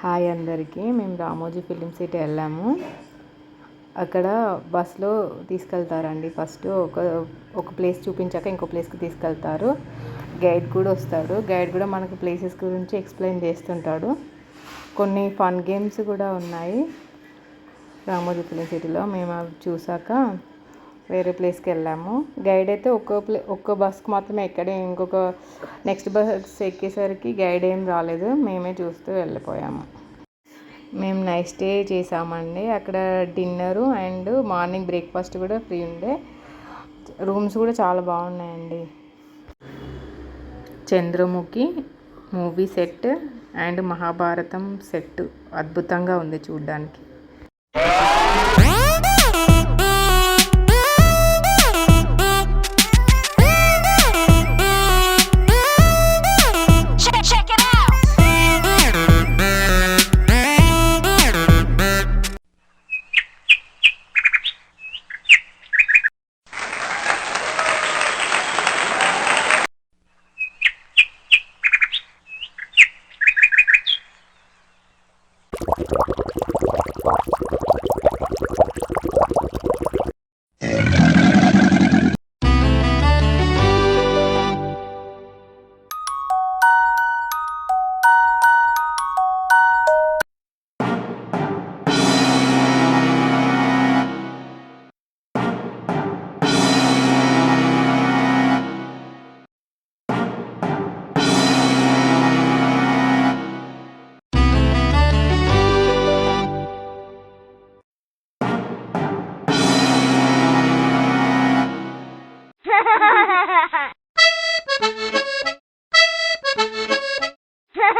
Hi అందరికీ మేము Ramoji film city వెళ్ళాము. అక్కడ బస్సులో తీసుకెళ్తారండి. ఫస్ట్ ఒక ఒక ప్లేస్ చూపించాక ఇంకో ప్లేస్కి తీసుకెళ్తారు. గైడ్ కూడా వస్తాడు గైడ్ కూడా మనకు ప్లేసెస్ గురించి ఎక్స్ప్లెయిన్ చేస్తుంటాడు. కొన్ని ఫన్ గేమ్స్ కూడా ఉన్నాయి రామోజీ ఫిలిం సిటీలో. మేము అవి చూసాక వేరే ప్లేస్కి వెళ్ళాము. గైడ్ అయితే ఒక్కో ప్లే ఒక్కో బస్కి మాత్రమే ఎక్కడే ఇంకొక నెక్స్ట్ బస్ ఎక్కేసరికి గైడ్ ఏం రాలేదు. మేమే చూస్తూ వెళ్ళిపోయాము. మేము నైట్ స్టే చేసామండి. అక్కడ డిన్నరు అండ్ మార్నింగ్ బ్రేక్ఫాస్ట్ కూడా ఫ్రీ ఉండే. రూమ్స్ కూడా చాలా బాగున్నాయండి. Chandramukhi movie set and Mahabharatam set అద్భుతంగా ఉంది చూడ్డానికి.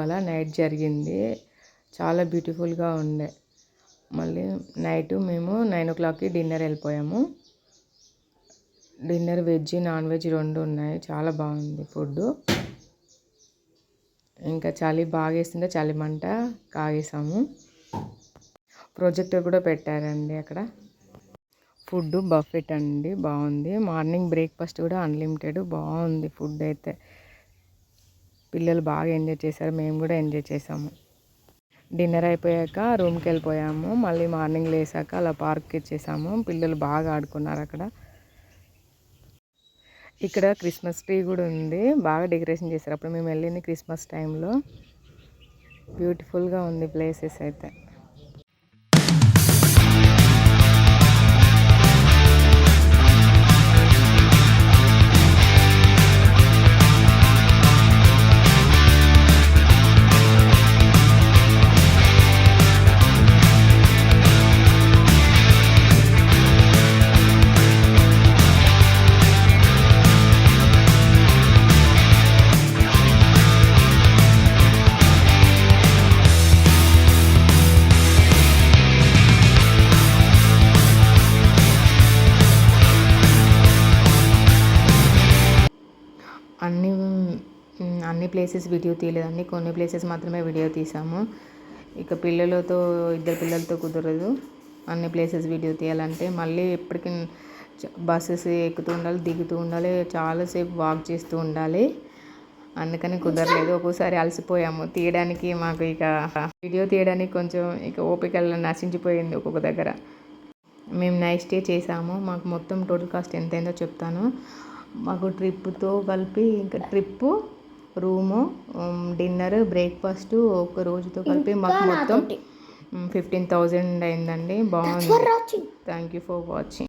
ఇవాళ నైట్ జరిగింది. చాలా బ్యూటిఫుల్గా ఉండే. మళ్ళీ నైట్ మేము నైన్ ఓ క్లాక్కి డిన్నర్ వెళ్ళిపోయాము. డిన్నర్ వెజ్ నాన్ వెజ్ రెండు ఉన్నాయి. చాలా బాగుంది ఫుడ్. ఇంకా చలి బాగా వేస్తుంటే చలి మంట కాగేసాము. ప్రొజెక్టర్ కూడా పెట్టారండి అక్కడ. ఫుడ్ బఫెట్ అండి బాగుంది. మార్నింగ్ బ్రేక్ఫాస్ట్ కూడా అన్లిమిటెడ్ బాగుంది ఫుడ్ అయితే. పిల్లలు బాగా ఎంజాయ్ చేశారు. మేము కూడా ఎంజాయ్ చేసాము డిన్నర్ అయిపోయాక రూమ్కి వెళ్ళిపోయాము. మళ్ళీ మార్నింగ్ లేసాక అలా పార్క్కి ఇచ్చేసాము పిల్లలు బాగా ఆడుకున్నారు అక్కడ. ఇక్కడ క్రిస్మస్ ట్రీ కూడా ఉంది. బాగా డెకరేషన్ చేశారు. అప్పుడు మేము వెళ్ళింది క్రిస్మస్ టైంలో. బ్యూటిఫుల్గా ఉంది ప్లేసెస్ అయితే. ప్లేసెస్ వీడియో తీయలేదండి. కొన్ని ప్లేసెస్ మాత్రమే వీడియో తీసాము. ఇక పిల్లలతో ఇద్దరు పిల్లలతో కుదరదు. అన్ని ప్లేసెస్ వీడియో తీయాలంటే మళ్ళీ ఎప్పటికీ బస్సెస్ ఎక్కుతూ ఉండాలి దిగుతూ ఉండాలి చాలాసేపు వాక్ చేస్తూ ఉండాలి. అందుకని కుదరలేదు. ఒక్కోసారి అలసిపోయాము. తీయడానికి మాకు ఇక వీడియో తీయడానికి కొంచెం ఇక ఓపికలు నశించిపోయింది ఒక్కొక్క దగ్గర. మేము నైట్ స్టే చేసాము. మాకు మొత్తం టోటల్ కాస్ట్ ఎంత అయిందో చెప్తాను. మాకు ట్రిప్తో కలిపి ఇంకా ట్రిప్పు రూము డిన్నర్ బ్రేక్ఫాస్ట్ ఒక రోజుతో కలిపి మాకు మొత్తం ఫిఫ్టీన్ థౌజండ్ అయిందండి. బాగుంది. Thank you for watching